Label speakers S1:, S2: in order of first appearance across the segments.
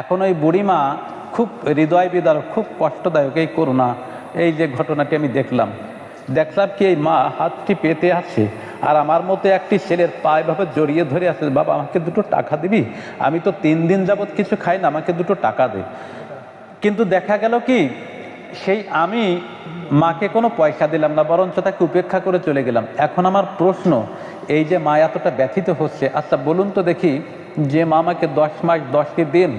S1: এখন ওই বুড়িমা খুব হৃদয় বিদারক, খুব কষ্টদায়ক এই করুণা। এই যে ঘটনাটি আমি দেখলাম। দেখলাম কি এই মা হাতটি পেতে আছে আর আমার মতো একটি ছেলের পায়ে ভাবে জড়িয়ে ধরে আছে, বাবা, আমাকে দুটো টাকা দিবি? আমি তো তিন দিন যাবৎ কিছু খাই না, আমাকে দুটো টাকা দে। কিন্তু দেখা গেল কি, সেই আমি মাকে কোনো পয়সা দিলাম না, বরঞ্চ তাকে উপেক্ষা করে চলে গেলাম। এখন আমার প্রশ্ন, এই যে মা এতটা ব্যথিত হচ্ছে আচ্ছা বলুন তো দেখি, যে মা আমাকে দশ মাস, দশটি দিন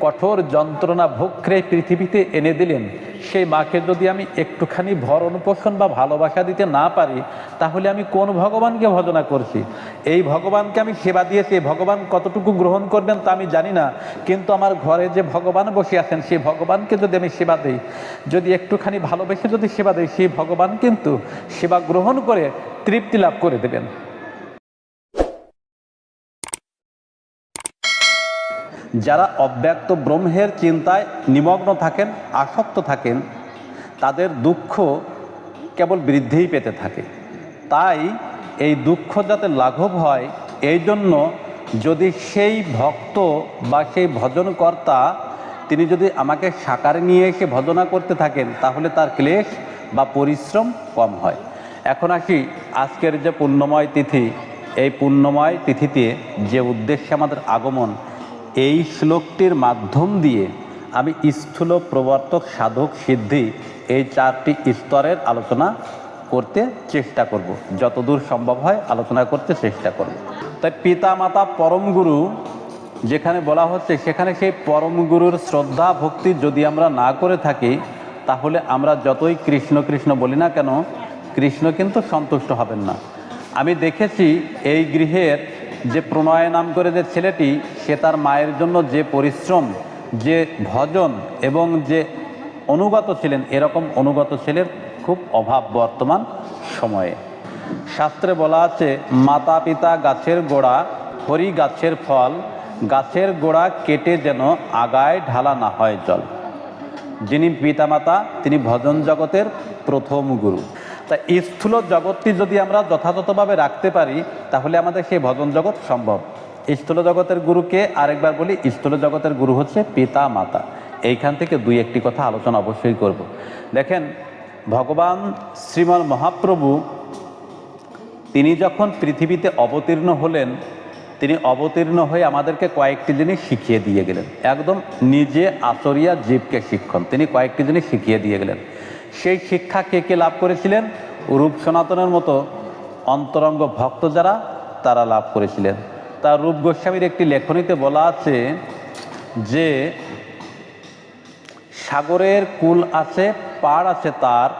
S1: কঠোর যন্ত্রণা ভোগ্রে পৃথিবীতে এনে দিলেন। সেই মাকে যদি আমি একটুখানি ভরণ পোষণ বা ভালোবাসা দিতে না পারি, তাহলে আমি কোন ভগবানকে ভজনা করছি? এই ভগবানকে আমি সেবা দিয়েছি ভগবান কতটুকু গ্রহণ করবেন তা আমি জানি না, কিন্তু আমার ঘরে যে ভগবান বসে আছেন, সেই ভগবানকে যদি আমি সেবা দিই, যদি একটুখানি ভালোবেসে যদি সেবা দিই, সেই ভগবান কিন্তু সেবা গ্রহণ করে তৃপ্তি লাভ করে দেবেন। যারা অব্যক্ত ব্রহ্মের চিন্তায় নিমগ্ন থাকেন, আসক্ত থাকেন, তাদের দুঃখ কেবল বৃদ্ধিই পেতে থাকে। তাই এই দুঃখ যাতে লাঘব হয়, এই জন্য যদি সেই ভক্ত বা সেই ভজনকর্তা তিনি যদি আমাকে সাকারে নিয়ে এসে ভজনা করতে থাকেন, তাহলে তার ক্লেশ বা পরিশ্রম কম হয়। এখন আসি আজকের যে পূর্ণময় তিথি। এই পূর্ণময় তিথিতে যে উদ্দেশ্যে আমাদের আগমন এই শ্লোকটির মাধ্যম দিয়ে আমি স্থূল প্রবর্তক সাধক সিদ্ধি এই চারটি স্তরের আলোচনা করতে চেষ্টা করব। যতদূর সম্ভব হয় আলোচনা করতে চেষ্টা করব। তাই পিতা মাতা পরম গুরু, যেখানে বলা হচ্ছে সেখানে সেই পরম গুরুর শ্রদ্ধা, ভক্তি যদি আমরা না করে থাকি, তাহলে আমরা যতই কৃষ্ণ কৃষ্ণ বলি না কেন, কৃষ্ণ কিন্তু সন্তুষ্ট হবেন না। আমি দেখেছি এই গৃহের যে প্রণয় নাম করে যে ছেলেটি, সে তার মায়ের জন্য যে পরিশ্রম, যে ভজন এবং যে অনুগত ছিলেন, এরকম অনুগত ছেলের খুব অভাব বর্তমান সময়ে। শাস্ত্রে বলা আছে মাতা পিতা গাছের গোড়া, হরি গাছের ফল, গাছের গোড়া কেটে যেন আগায় ঢালা না হয় জল। যিনি পিতামাতা, তিনি ভজন জগতের প্রথম গুরু। তা স্থূল জগৎটি যদি আমরা যথাযথভাবে রাখতে পারি, তাহলে আমাদের সেই ভজন জগৎ সম্ভব। স্থূল জগতের গুরুকে আরেকবার বলি স্থূল জগতের গুরু হচ্ছে পিতা মাতা। এইখান থেকে দুই একটি কথা আলোচনা অবশ্যই করব। দেখেন, ভগবান শ্রীমল মহাপ্রভু, তিনি যখন পৃথিবীতে অবতীর্ণ হলেন, তিনি অবতীর্ণ হয়ে আমাদেরকে কয়েকটি জিনিস শিখিয়ে দিয়ে গেলেন। একদম নিজে আচরিয়া জীবকে শিক্ষণ। তিনি কয়েকটি জিনিস শিখিয়ে দিয়ে গেলেন। সেই শিক্ষা কে কে লাভ করেছিলেন? রূপ সনাতনের মতো অন্তরঙ্গ ভক্ত যারা, তারা লাভ করেছিলেন। তার রূপ গোস্বামীর একটি লেখনীতে বলা আছে যে, সাগরের কুল আছে, পাড় আছে তার,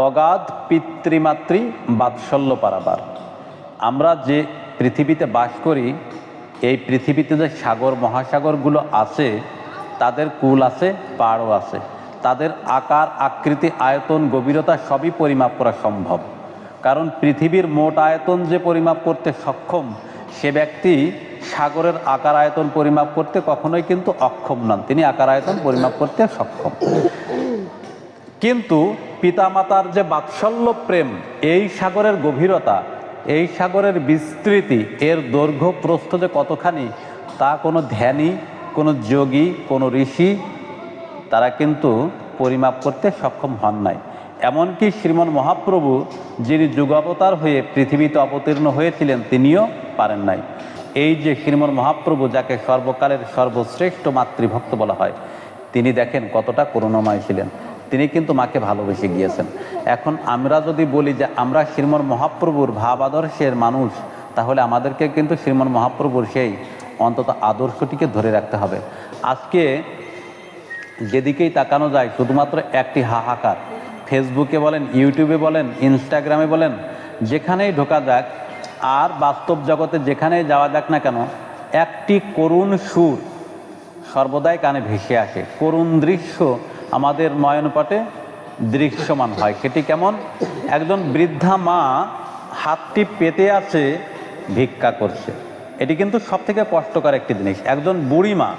S1: অগাধ পিতৃমাতৃ বাৎসল্য পারাবার। আমরা যে পৃথিবীতে বাস করি, এই পৃথিবীতে যে সাগর মহাসাগরগুলো আছে, তাদের কুল আছে, পাড়ও আছে। তাদের আকার, আকৃতি, আয়তন, গভীরতা সবই পরিমাপ করা সম্ভব। কারণ পৃথিবীর মোট আয়তন যে পরিমাপ করতে সক্ষম, সে ব্যক্তি সাগরের আকার আয়তন পরিমাপ করতে কখনোই কিন্তু অক্ষম নন। তিনি আকার আয়তন পরিমাপ করতে সক্ষম। কিন্তু পিতামাতার যে বাৎসল্য প্রেম, এই সাগরের গভীরতা, এই সাগরের বিস্তৃতি, এর দৈর্ঘ্য প্রস্থ যে কতখানি, তা কোনো ধ্যানী, কোনো যোগী, কোনো ঋষি তারা কিন্তু পরিমাপ করতে সক্ষম হন নাই। এমনকি শ্রীমন মহাপ্রভু, যিনি যুগাবতার হয়ে পৃথিবীতে অবতীর্ণ হয়েছিলেন, তিনিও পারেন নাই। এই যে শ্রীমন মহাপ্রভু, যাকে সর্বকালের সর্বশ্রেষ্ঠ মাতৃভক্ত বলা হয়, তিনি দেখেন কতটা করুণাময় ছিলেন। তিনি কিন্তু মাকে ভালোবেসে গিয়েছেন। এখন আমরা যদি বলি যে আমরা শ্রীমন মহাপ্রভুর ভাব আদর্শের মানুষ, তাহলে আমাদেরকে কিন্তু শ্রীমন মহাপ্রভুর সেই অন্তত আদর্শটিকে ধরে রাখতে হবে। আজকে যেদিকেই তাকানো যায়, শুধুমাত্র একটি হাহাকার। ফেসবুকে বলেন ইউটিউবে বলেন ইনস্টাগ্রামে বলেন, যেখানেই ঢোকা যাক, আর বাস্তব জগতে যেখানেই যাওয়া যাক না কেন, একটি করুণ সুর সর্বদাই কানে ভেসে আসে। করুণ দৃশ্য আমাদের নয়নপটে দৃশ্যমান হয়। সেটি কেমন? একজন বৃদ্ধা মা হাতটি পেতে আছে, ভিক্ষা করছে। এটি কিন্তু সব থেকে কষ্টকর একটি জিনিস। একজন বুড়ি মা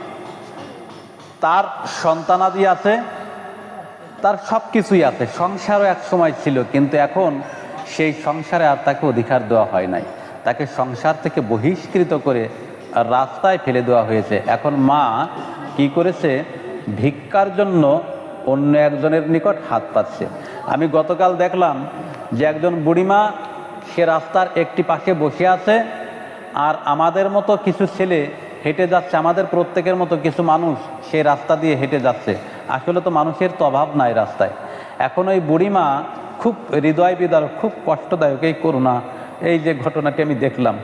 S1: তার সন্তানাদি আছে, তার সব কিছুই আছে। সংসারও এক সময় ছিল, কিন্তু এখন সেই সংসারে আর তাকে অধিকার দেওয়া হয় নাই। তাকে সংসার থেকে বহিষ্কৃত করে রাস্তায় ফেলে দেওয়া হয়েছে। এখন মা কি করেছে? ভিক্ষার জন্য অন্য একজনের নিকট হাত পাচ্ছে। আমি গতকাল দেখলাম যে একজন বুড়িমা, সে রাস্তার একটি পাশে বসে আছে, আর আমাদের মতো কিছু ছেলে হেঁটে যাচ্ছে, আমাদের প্রত্যেকের মতো কিছু মানুষ সেই রাস্তা দিয়ে হেঁটে যাচ্ছে। আসলে তো মানুষের তো অভাব নাই রাস্তায়। এখন ওই বুড়িমা খুব হৃদয় বিদারক, খুব কষ্টদায়ক এই করুণা, এই যে ঘটনাটি আমি দেখলাম।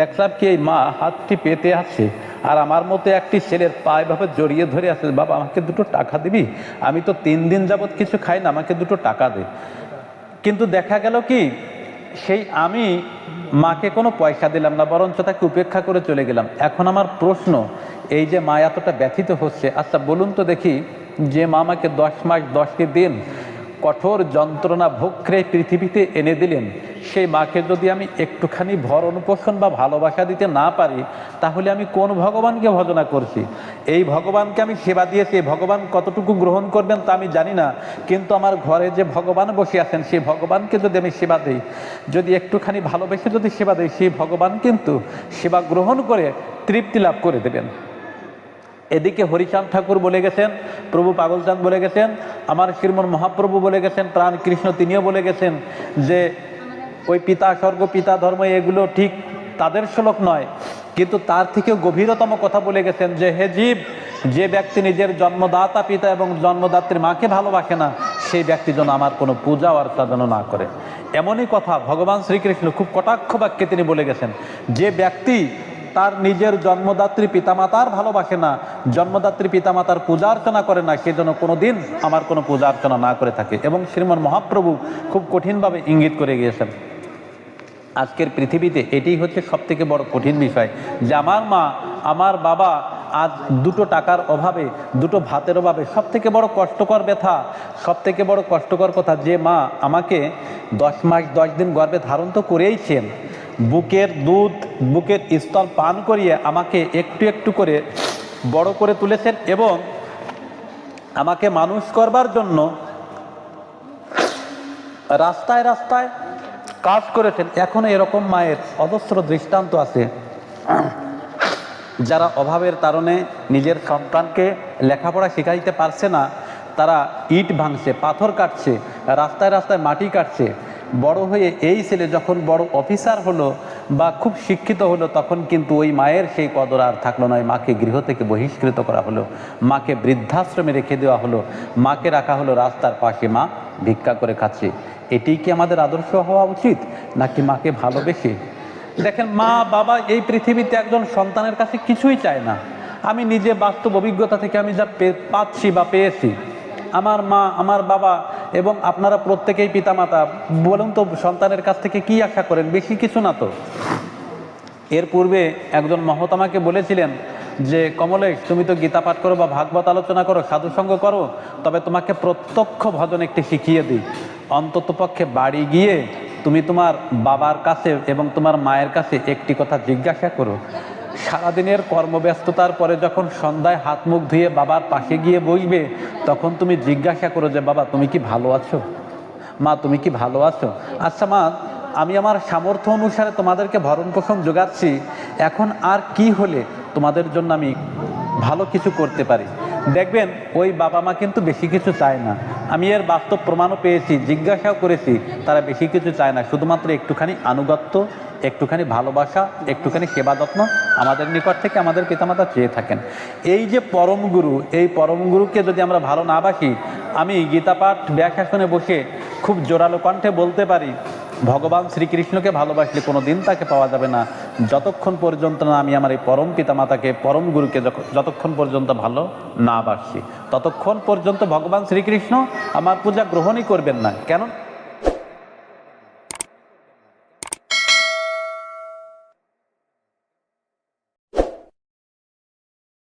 S1: দেখলাম কি এই মা হাতটি পেতে আছে আর আমার মতো একটি ছেলের পায়ে ভাবে জড়িয়ে ধরে আছে, বাবা, আমাকে দুটো টাকা দিবি? আমি তো তিন দিন যাবৎ কিছু খাই না, আমাকে দুটো টাকা দে। কিন্তু দেখা গেল কি সেই আমি মাকে কোনো পয়সা দিলাম না, বরঞ্চ তাকে উপেক্ষা করে চলে গেলাম। এখন আমার প্রশ্ন, এই যে মা এতটা ব্যথিত হচ্ছে আচ্ছা বলুন তো দেখি, যে মা আমাকে দশ মাস দশটি দিন কঠোর যন্ত্রণা ভোগ্রে পৃথিবীতে এনে দিলেন। সেই মাকে যদি আমি একটুখানি ভরণ পোষণ বা ভালোবাসা দিতে না পারি, তাহলে আমি কোন ভগবানকে ভজনা করছি? এই ভগবানকে আমি সেবা দিয়েছি ভগবান কতটুকু গ্রহণ করবেন তা আমি জানি না, কিন্তু আমার ঘরে যে ভগবান বসে আছেন, সেই ভগবানকে যদি আমি সেবা দিই, যদি একটুখানি ভালোবেসে যদি সেবা দিই, সেই ভগবান কিন্তু সেবা গ্রহণ করে তৃপ্তি লাভ করে দেবেন। এদিকে হরিচাঁদ ঠাকুর বলে গেছেন, প্রভু পাগলচাঁদ বলে গেছেন, আমার শ্রীমন মহাপ্রভু বলে গেছেন, প্রাণ কৃষ্ণ তিনিও বলে গেছেন যে ওই পিতা, স্বর্গ, পিতা, ধর্ম এগুলো ঠিক তাদের শ্লোক নয়, কিন্তু তার থেকেও গভীরতম কথা বলে গেছেন যে, হে জীব, যে ব্যক্তি নিজের জন্মদাতা পিতা এবং জন্মদাত্রীর মাকে ভালোবাসে না, সেই ব্যক্তি যেন আমার কোনো পূজা অর্চনা যেন না করে। এমনই কথা ভগবান শ্রীকৃষ্ণ খুব কটাক্ষ বাক্যে তিনি বলে গেছেন, যে ব্যক্তি তার নিজের জন্মদাত্রী পিতামাতার ভালোবাসে না, জন্মদাত্রী পিতামাতার পূজা অর্চনা করে না, সে যেন কোনো দিন আমার কোনো পূজা অর্চনা না করে থাকে। এবং শ্রীমন মহাপ্রভু খুব কঠিনভাবে ইঙ্গিত করে গিয়েছেন। আজকের পৃথিবীতে এটাই হচ্ছে সব থেকে বড় কঠিন বিষয় যে আমার মা, আমার বাবা আজ দুটো টাকার অভাবে, দুটো ভাতের অভাবে সব থেকে বড় কষ্টকর ব্যথা সব থেকে বড় কষ্টকর কথা যে মা আমাকে দশ মাস, দশ দিন গর্ভে ধারণ তো করেইছেন। বুকের দুধ বুকের স্তল পান করিয়ে আমাকে একটু একটু করে বড় করে তুলেছেন এবং আমাকে মানুষ করবার জন্য রাস্তায় রাস্তায় কাজ করেছেন। এখনও এরকম মায়ের অজস্র দৃষ্টান্ত আছে। যারা অভাবের কারণে নিজের সন্তানকে লেখাপড়া শেখাইতে পারছে না, তারা ইট ভাঙছে, পাথর কাটছে, রাস্তায় রাস্তায় মাটি কাটছে। বড় হয়ে এই ছেলে যখন বড় অফিসার হলো বা খুব শিক্ষিত হলো, তখন কিন্তু ওই মায়ের সেই কদর আর থাকল না। ওই মাকে গৃহ থেকে বহিষ্কৃত করা হলো। মাকে বৃদ্ধাশ্রমে রেখে দেওয়া হলো। মাকে রাখা হলো রাস্তার পাশে। মা, ভিক্ষা করে খাচ্ছে। এটি কি আমাদের আদর্শ হওয়া উচিত, নাকি মাকে ভালোবেসে? দেখেন, মা, বাবা এই পৃথিবীতে একজন সন্তানের কাছে কিছুই চায় না। আমি নিজে বাস্তব অভিজ্ঞতা থেকে আমি যা পাচ্ছি বা পেয়েছি। আমার মা, আমার বাবা এবং আপনারা প্রত্যেকেই পিতামাতা, বলুন তো সন্তানের কাছ থেকে কি আশা করেন? বেশি কিছু না তো? এর পূর্বে একজন মহতামাকে বলেছিলেন যে, কমলেশ, তুমি তো গীতা পাঠ করো বা ভাগবত আলোচনা করো সাধুসঙ্গ করো, তবে তোমাকে প্রত্যক্ষ ভজন একটি শিখিয়ে দিই। অন্তত পক্ষে বাড়ি গিয়ে তুমি তোমার বাবার কাছে এবং তোমার মায়ের কাছে একটি কথা জিজ্ঞাসা করো। সারাদিনের কর্মব্যস্ততার পরে যখন সন্ধ্যায় হাত মুখ ধুয়ে বাবার পাশে গিয়ে বসবে, তখন তুমি জিজ্ঞাসা করো যে, বাবা, তুমি কি ভালো আছো? মা, তুমি কি ভালো আছো? আচ্ছা মা, আমি আমার সামর্থ্য অনুসারে তোমাদেরকে ভরণ পোষণ যোগাচ্ছি। এখন আর কি হলে তোমাদের জন্য আমি ভালো কিছু করতে পারি? দেখবেন, ওই বাবা মা কিন্তু বেশি কিছু চায় না। আমি এর বাস্তব প্রমাণও পেয়েছি, জিজ্ঞাসাও করেছি, তারা বেশি কিছু চায় না। শুধুমাত্র একটুখানি আনুগত্য, একটুখানি ভালোবাসা, একটুখানি সেবা যত্ন আমাদের নিকট থেকে আমাদের পিতামাতা চেয়ে থাকেন। এই যে পরম গুরু, এই পরম গুরুকে যদি আমরা ভালো না বাসি, আমি গীতাপাঠ, ব্যাখ্যাসনে বসে খুব জোরালো কণ্ঠে বলতে পারি, ভগবান শ্রীকৃষ্ণকে ভালোবাসলে কোনো দিন তাকে পাওয়া যাবে না। যতক্ষণ পর্যন্ত না আমি আমার এই পরম পিতামাতাকে, পরম গুরুকে যতক্ষণ পর্যন্ত ভালো না বাসছি ততক্ষণ পর্যন্ত ভগবান শ্রীকৃষ্ণ আমার পূজা গ্রহণই করবেন না। কেন?